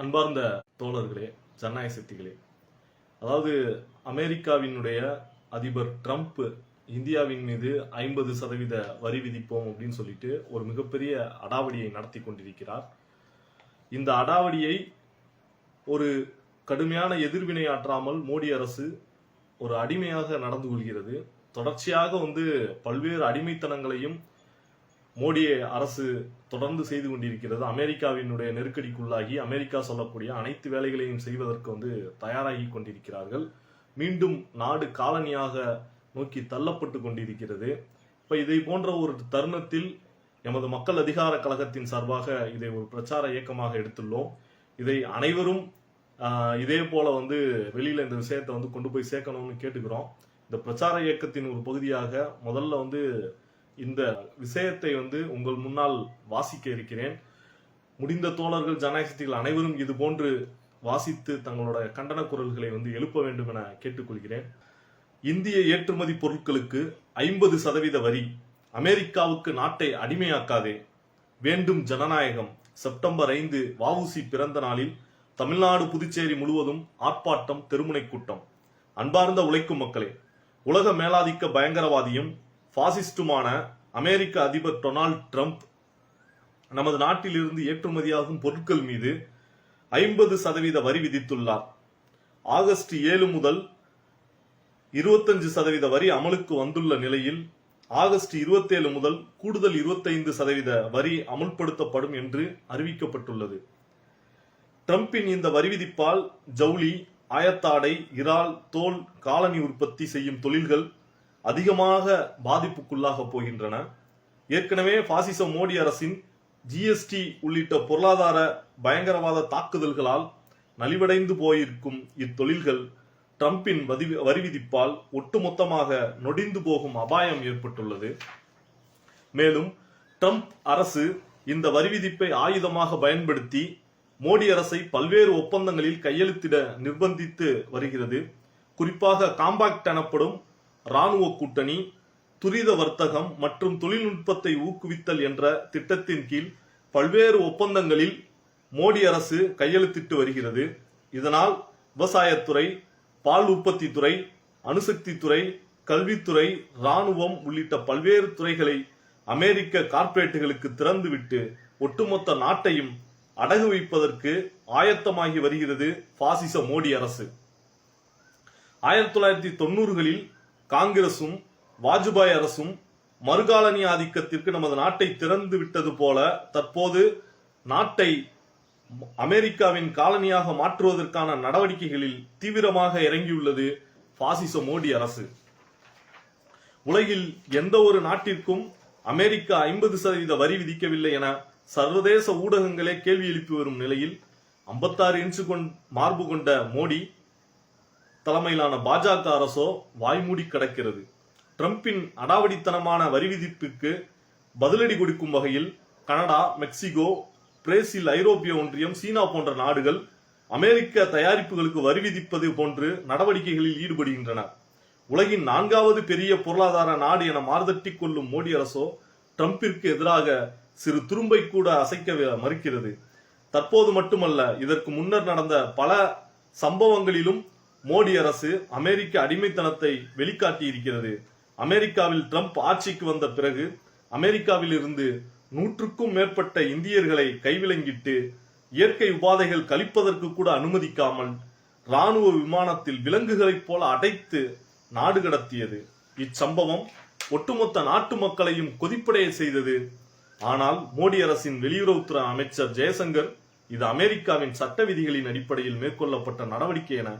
அன்பார்ந்த தோழர்களே ஜனநாயக சக்திகளே. அதாவது அமெரிக்காவினுடைய அதிபர் ட்ரம்ப் இந்தியாவின் மீது ஐம்பது சதவீத வரி விதிப்போம் அப்படின்னு சொல்லிட்டு ஒரு மிகப்பெரிய அடாவடியை நடத்தி கொண்டிருக்கிறார். இந்த அடாவடியை ஒரு கடுமையான எதிர்வினை ஆற்றாமல் மோடி அரசு ஒரு அடிமையாக நடந்து கொள்கிறது. தொடர்ச்சியாக வந்து பல்வேறு அடிமைத்தனங்களையும் மோடி அரசு தொடர்ந்து செய்து கொண்டிருக்கிறது. அமெரிக்காவினுடைய நெருக்கடிக்குள்ளாகி அமெரிக்கா சொல்லக்கூடிய அனைத்து வேலைகளையும் செய்வதற்கு வந்து தயாராகி கொண்டிருக்கிறார்கள். மீண்டும் நாடு காலனியாக நோக்கி தள்ளப்பட்டு கொண்டிருக்கிறது. இப்போ இதை போன்ற ஒரு தருணத்தில் எமது மக்கள் அதிகார கழகத்தின் சார்பாக இதை ஒரு பிரச்சார இயக்கமாக எடுத்துள்ளோம். இதை அனைவரும் இதே போல வந்து வெளியில இந்த விஷயத்தை வந்து கொண்டு போய் சேர்க்கணும்னு கேட்டுக்கிறோம். இந்த பிரச்சார இயக்கத்தின் ஒரு பகுதியாக முதல்ல வந்து இந்த விஷயத்தை வந்து உங்கள் முன்னால் வாசிக்க இருக்கிறேன். முடிந்த தோழர்கள் ஜனநாயகத்தில் அனைவரும் இது போன்று வாசித்து தங்களோட கண்டன குரல்களை வந்து எழுப்ப வேண்டும் என கேட்டுக்கொள்கிறேன். இந்திய ஏற்றுமதி பொருட்களுக்கு ஐம்பது சதவீத வரி. அமெரிக்காவுக்கு நாட்டை அடிமையாக்காதே. வேண்டும் ஜனநாயகம். செப்டம்பர் ஐந்து வவுசி பிறந்த நாளில் தமிழ்நாடு புதுச்சேரி முழுவதும் ஆர்ப்பாட்டம் தெருமுனை கூட்டம். அன்பார்ந்த உழைக்கும் மக்களே உலக மேலாதிக்க பயங்கரவாதியும் பாசிஸ்டுமான அமெரிக்க அதிபர் டொனால்ட் ட்ரம்ப் நமது நாட்டிலிருந்து ஏற்றுமதியாகும் பொருட்கள் மீது ஐம்பது சதவீத வரி விதித்துள்ளார். ஆகஸ்ட் ஏழு முதல் இருபத்தஞ்சு சதவீத வரி அமலுக்கு வந்துள்ள நிலையில் ஆகஸ்ட் 27 முதல் கூடுதல் 25% சதவீத வரி அமுல்படுத்தப்படும் என்று அறிவிக்கப்பட்டுள்ளது. ட்ரம்பின் இந்த வரி விதிப்பால் ஜவுளி ஆயத்தாடை இறால் தோல் காலனி உற்பத்தி செய்யும் தொழில்கள் அதிகமாக பாதிப்புக்குள்ளாக போகின்றன. ஏற்கனவே பாசிச மோடி அரசின் ஜிஎஸ்டி உள்ளிட்ட பொருளாதார பயங்கரவாத தாக்குதல்களால் நலிவடைந்து போயிருக்கும் இத்தொழில்கள் ட்ரம்பின் வதி- வரி விதிப்பால் ஒட்டுமொத்தமாக நொடிந்து போகும் அபாயம் ஏற்பட்டுள்ளது. மேலும் ட்ரம்ப் அரசு இந்த வரி விதிப்பை ஆயுதமாக பயன்படுத்தி மோடி அரசை பல்வேறு ஒப்பந்தங்களில் கையெழுத்திட நிர்பந்தித்து வருகிறது. குறிப்பாக காம்பாக்ட் எனப்படும் இராணுவ கூட்டணி துரித வர்த்தகம் மற்றும் தொழில்நுட்பத்தை ஊக்குவித்தல் என்ற திட்டத்தின் கீழ் பல்வேறு ஒப்பந்தங்களில் மோடி அரசு கையெழுத்திட்டு வருகிறது. இதனால் விவசாயத்துறை பால் உற்பத்தி துறை அணுசக்தி துறை கல்வித்துறை இராணுவம் உள்ளிட்ட பல்வேறு துறைகளை அமெரிக்க கார்ப்பரேட்டுகளுக்கு திறந்துவிட்டு ஒட்டுமொத்த நாட்டையும் அடகு வைப்பதற்கு ஆயத்தமாகி வருகிறது பாசிச மோடி அரசு. ஆயிரத்தி தொள்ளாயிரத்தி தொண்ணூறுகளில் காங்கிரசும் வாஜ்பாய் அரசும் மறுகாலனி ஆதிக்கத்திற்கு நமது நாட்டை திறந்து விட்டது போல தற்போது நாட்டை அமெரிக்காவின் காலனியாக மாற்றுவதற்கான நடவடிக்கைகளில் தீவிரமாக இறங்கியுள்ளது பாசிச மோடி அரசு. உலகில் எந்த ஒரு நாட்டிற்கும் அமெரிக்கா ஐம்பது சதவீத வரி விதிக்கவில்லை என சர்வதேச ஊடகங்களே கேள்வி எழுப்பி வரும் நிலையில் 56 இன்ச்சு கொண் மார்பு கொண்ட மோடி தலைமையிலான பாஜக அரசோ வாய்மூடி கிடக்கிறது. ட்ரம்பின் அடாவடித்தனமான வரி விதிப்புக்கு பதிலடி கொடுக்கும் வகையில் கனடா மெக்சிகோ பிரேசில் ஐரோப்பிய ஒன்றியம் சீனா போன்ற நாடுகள் அமெரிக்க தயாரிப்புகளுக்கு வரி விதிப்பது போன்று நடவடிக்கைகளில் ஈடுபடுகின்றன. உலகின் நான்காவது பெரிய பொருளாதார நாடு என மார்தட்டிக் கொள்ளும் மோடி அரசோ ட்ரம்பிற்கு எதிராக சிறு துரும்பை கூட அசைக்க மறுக்கிறது. தற்போது மட்டுமல்ல இதற்கு முன்னர் நடந்த பல சம்பவங்களிலும் மோடி அரசு அமெரிக்க அடிமைத்தனத்தை வெளிக்காட்டியிருக்கிறது. அமெரிக்காவில் ட்ரம்ப் ஆட்சிக்கு வந்த பிறகு அமெரிக்காவில் இருந்து நூற்றுக்கும் மேற்பட்ட இந்தியர்களை கைவிலங்கிட்டு இயற்கை உபாதைகள் கழிப்பதற்கு கூட அனுமதிக்காமல் ராணுவ விமானத்தில் விலங்குகளைப் போல அடைத்து நாடு கடத்தியது. இச்சம்பவம் ஒட்டுமொத்த நாட்டு மக்களையும் கொதிப்படைய செய்தது. ஆனால் மோடி அரசின் வெளியுறவுத்துறை அமைச்சர் ஜெயசங்கர் இது அமெரிக்காவின் சட்ட விதிகளின் அடிப்படையில் மேற்கொள்ளப்பட்ட நடவடிக்கை என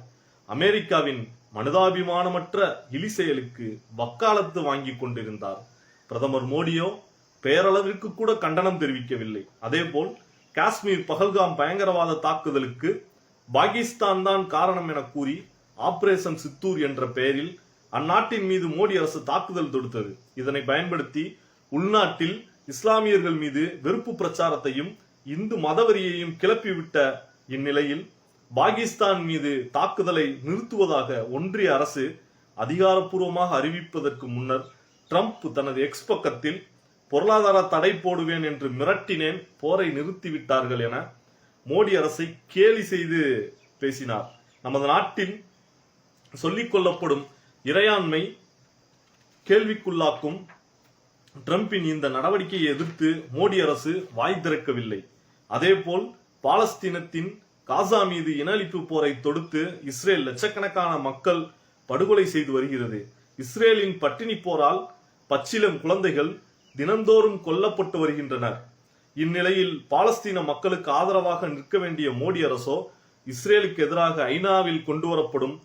அமெரிக்காவின் மனிதாபிமானமற்ற இலி செயலுக்கு வக்காலத்து வாங்கி கொண்டிருந்தார். பிரதமர் மோடியோ பேரளவிற்கு கூட கண்டனம் தெரிவிக்கவில்லை. அதேபோல் காஷ்மீர் பகல்காம் பயங்கரவாத தாக்குதலுக்கு பாகிஸ்தான் தான் காரணம் என கூறி ஆபரேஷன் சித்தூர் என்ற பெயரில் அந்நாட்டின் மீது மோடி அரசு தாக்குதல் தொடுத்தது. இதனை பயன்படுத்தி உள்நாட்டில் இஸ்லாமியர்கள் மீது வெறுப்பு பிரச்சாரத்தையும் இந்து மதவெறியையும் கிளப்பிவிட்ட இந்நிலையில் பாகிஸ்தான் மீது தாக்குதலை நிறுத்துவதாக ஒன்றிய அரசு அதிகாரப்பூர்வமாக அறிவிப்பதற்கு முன்னர் ட்ரம்ப் தனது எக்ஸ் பக்கத்தில் பொருளாதார தடை போடுவேன் என்று மிரட்டினேன் போரை நிறுத்திவிட்டார்கள் என மோடி அரசை கேலி செய்து பேசினார். நமது நாட்டில் சொல்லிக் கொள்ளப்படும் இறையாண்மை கேள்விக்குள்ளாக்கும் ட்ரம்பின் இந்த நடவடிக்கையை எதிர்த்து மோடி அரசு வாய் திறக்கவில்லை. அதேபோல் பாலஸ்தீனத்தின் காசா மீது இன அழிப்பு போரை தொடுத்து இஸ்ரேல் லட்சக்கணக்கான மக்கள் படுகொலை செய்து வருகிறது. இஸ்ரேலின் பட்டினி போரால் பச்சிலம் குழந்தைகள் தினந்தோறும் கொல்லப்பட்டு வருகின்றனர். இந்நிலையில் பாலஸ்தீன மக்களுக்கு ஆதரவாக நிற்க வேண்டிய மோடி அரசோ இஸ்ரேலுக்கு எதிராக ஐநாவில் கொண்டு வரப்படும்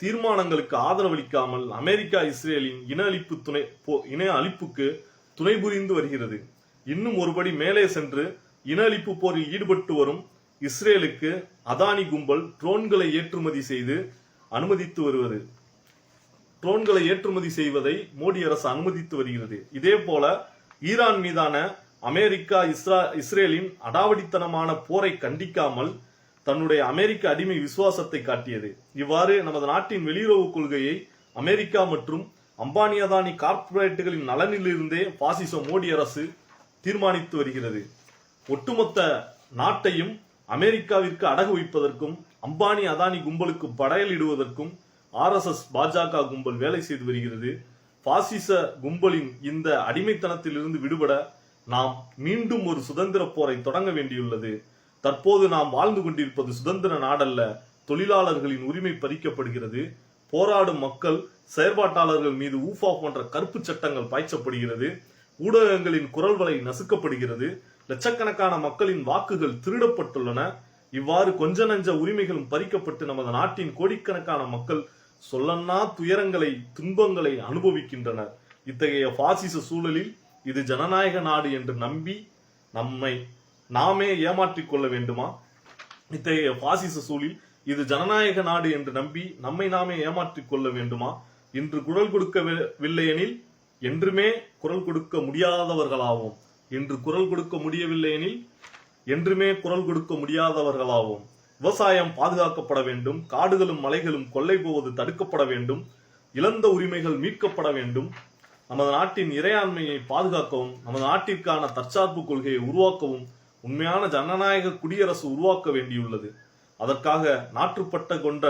தீர்மானங்களுக்கு ஆதரவளிக்காமல் அமெரிக்கா இஸ்ரேலின் இன அழிப்பு துணை போ- இன அழிப்புக்கு துணை புரிந்து வருகிறது. இன்னும் ஒருபடி மேலே சென்று இன அழிப்பு போரில் ஈடுபட்டு வரும் இஸ்ரேலுக்கு அதானி கும்பல் ட்ரோன்களை ஏற்றுமதி செய்து அனுமதித்து வருவது. ட்ரோன்களை ஏற்றுமதி செய்வதை மோடி அரசு அனுமதித்து வருகிறது. இதே போல ஈரான் மீதான அமெரிக்கா இஸ்ரா இஸ்ரேலின் அடாவடித்தனமான போரை கண்டிக்காமல் தன்னுடைய அமெரிக்க அடிமை விசுவாசத்தை காட்டியது. இவ்வாறு நமது நாட்டின் வெளியுறவு கொள்கையை அமெரிக்கா மற்றும் அம்பானி அதானி கார்ப்பரேட்டுகளின் நலனிலிருந்தே பாசிச மோடி அரசு தீர்மானித்து வருகிறது. ஒட்டுமொத்த நாட்டையும் அமெரிக்காவிற்கு அடகு வைப்பதற்கும் அம்பானி அதானி கும்பலுக்கு படையலிடுவதற்கும் ஆர்எஸ்எஸ் பாஜக கும்பல் வேலை செய்து வருகிறது. பாசிச கும்பலின் இந்த அடிமைத்தனத்திலிருந்து விடுபட நாம் மீண்டும் ஒரு சுதந்திர போரை தொடங்க வேண்டியுள்ளது. தற்போது நாம் வாழ்ந்து கொண்டிருப்பது சுதந்திர நாடல்ல தொழிலாளர்களின் உரிமை பறிக்கப்படுகிறது. போராடும் மக்கள் செயற்பாட்டாளர்கள் மீது ஊஃபா போன்ற கருப்பு சட்டங்கள் பாய்ச்சப்படுகிறது. ஊடகங்களின் குரல் வலை நசுக்கப்படுகிறது. லட்சக்கணக்கான மக்களின் வாக்குகள் திருடப்பட்டுள்ளன. இவ்வாறு கொஞ்ச நஞ்ச உரிமைகளும் பறிக்கப்பட்டு நமது நாட்டின் கோடிக்கணக்கான மக்கள் சொல்லன்னா துயரங்களை துன்பங்களை அனுபவிக்கின்றனர். இத்தகைய பாசிச சூழலில் இது ஜனநாயக நாடு என்று நம்பி நம்மை நாமே ஏமாற்றிக் கொள்ள வேண்டுமா? இத்தகைய பாசிச சூழலில் இது ஜனநாயக நாடு என்று நம்பி நம்மை நாமே ஏமாற்றிக் கொள்ள வேண்டுமா? இன்று குரல் கொடுக்கவில்லையெனில் என்றுமே குரல் கொடுக்க முடியாதவர்களாவோம். இன்று குரல் கொடுக்க முடியவில்லை எனில் என்றுமே குரல் கொடுக்க முடியாதவர்களாவோம். விவசாயம் பாதுகாக்கப்பட வேண்டும் காடுகளும் மலைகளும் கொள்ளை போவது தடுக்கப்பட வேண்டும் இழந்த உரிமைகள் மீட்கப்பட வேண்டும். நமது நாட்டின் இறையாண்மையை பாதுகாக்கவும் நமது நாட்டிற்கான தற்சார்பு கொள்கையை உருவாக்கவும் உண்மையான ஜனநாயக குடியரசு உருவாக்க வேண்டியுள்ளது. அதற்காக நாற்றுப்பட்ட கொண்ட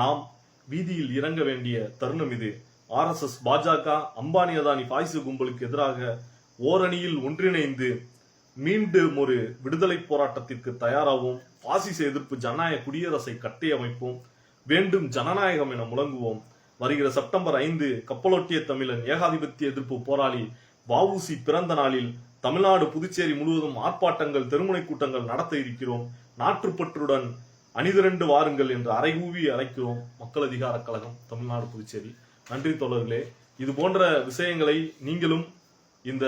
நாம் வீதியில் இறங்க வேண்டிய தருணம் இது. ஆர்எஸ்எஸ் பாஜக அம்பானி அதானி பாய்சு கும்பலுக்கு எதிராக ஓரணியில் ஒன்றிணைந்து மீண்டும் ஒரு விடுதலை போராட்டத்திற்கு தயாராகவும் பாசிச எதிர்ப்பு ஜனநாயக குடியரசை கட்டியமைப்போம் வேண்டும் ஜனநாயகம் என முழங்குவோம். வருகிற செப்டம்பர் ஐந்து கப்பலோட்டிய தமிழன் ஏகாதிபத்திய எதிர்ப்பு போராளி வவுசி பிறந்த நாளில் தமிழ்நாடு புதுச்சேரி முழுவதும் ஆர்ப்பாட்டங்கள் தெருமுனை கூட்டங்கள் நடத்த இருக்கிறோம். நாற்றுப்பற்றுடன் அணிதிரண்டு வாருங்கள் என்று அரைகூவி அழைக்கிறோம். மக்கள் அதிகார கழகம் தமிழ்நாடு புதுச்சேரி. நன்றி தொடர்களே இது போன்ற விஷயங்களை நீங்களும் இந்த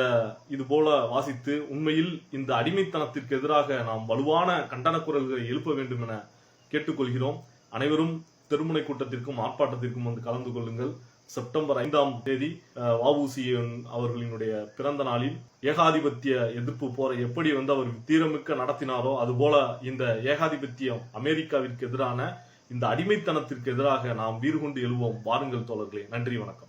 இது போல வாசித்து உண்மையில் இந்த அடிமைத்தனத்திற்கு எதிராக நாம் வலுவான கண்டன குரல்களை எழுப்ப வேண்டும் என கேட்டுக்கொள்கிறோம். அனைவரும் திருமுனை கூட்டத்திற்கும் ஆர்ப்பாட்டத்திற்கும் வந்து கலந்து கொள்ளுங்கள். செப்டம்பர் ஐந்தாம் தேதி அஹ், அவர்களினுடைய பிறந்த நாளில் ஏகாதிபத்திய எதிர்ப்பு போரை எப்படி வந்து அவர் தீரமிக்க நடத்தினாரோ அதுபோல இந்த ஏகாதிபத்தியம் அமெரிக்காவிற்கு எதிரான இந்த அடிமைத்தனத்திற்கு எதிராக நாம் வீறு கொண்டு எழுவோம். வாருங்கள் தோழர்களே நன்றி வணக்கம்.